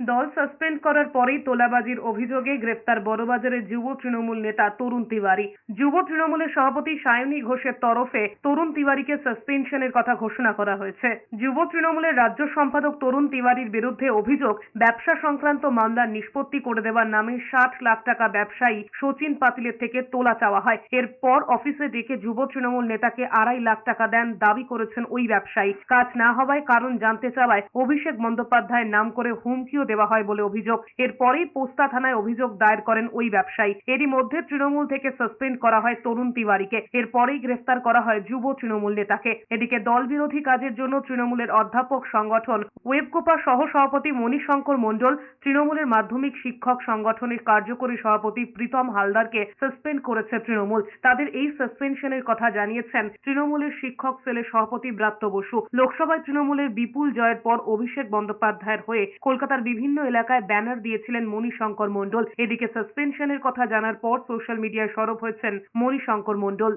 দল সাসপেন্ড করার পরেই তোলাবাজির অভিযোগে গ্রেপ্তার বড়বাজারের যুব তৃণমূল নেতা তরুণ তিওয়ারি। যুব তৃণমূলের সভাপতি সায়নী ঘোষের তরফে তরুণ তিওয়ারিকে সাসপেনশনের কথা ঘোষণা করা হয়েছে। যুব তৃণমূলের রাজ্য সম্পাদক তরুণ তিওয়ারির বিরুদ্ধে অভিযোগ, ব্যবসা সংক্রান্ত মামলার নিষ্পত্তি করে দেওয়ার নামে ষাট লাখ টাকা ব্যবসায়ী সচিন পাতিলের থেকে তোলা চাওয়া হয়। এরপর অফিসে ডেকে যুব তৃণমূল নেতাকে আড়াই লাখ টাকা দেন দাবি করেছেন ওই ব্যবসায়ী। কাজ না হওয়ায় কারণ জানতে চাওয়ায় অভিষেক বন্দ্যোপাধ্যায়ের নাম করে হুমকিও দেওয়া হয় বলে অভিযোগ। এরপরেই পোস্তা থানায় অভিযোগ দায়ের করেন ওই ব্যবসায়ী। এরই মধ্যে তৃণমূল থেকে সাসপেন্ড করা হয় তরুণ তিওয়ারিকে। এরপরেই গ্রেফতার করা হয় যুব তৃণমূল নেতাকে। এদিকে দল বিরোধী কাজের জন্য তৃণমূলের অধ্যাপক সংগঠন ওয়েবকোপা সহ সভাপতি মণিশঙ্কর মণ্ডল, তৃণমূলের মাধ্যমিক শিক্ষক সংগঠনের কার্যকরী সভাপতি প্রীতম হালদারকে সাসপেন্ড করেছে তৃণমূল। তাদের এই সাসপেনশনের কথা জানিয়েছেন তৃণমূলের শিক্ষক সেলের সভাপতি ব্রাত্য বসু। লোকসভায় তৃণমূলের বিপুল জয়ের পর অভিষেক বন্দ্যোপাধ্যায়ের হয়ে কলকাতার বিভিন্ন এলাকায় ব্যানার দিয়েছিলেন মণিশঙ্কর মণ্ডল। এদিকে সাসপেনশনের কথা জানার পর সোশ্যাল মিডিয়ায় সরব হয়েছেন মণিশঙ্কর মণ্ডল।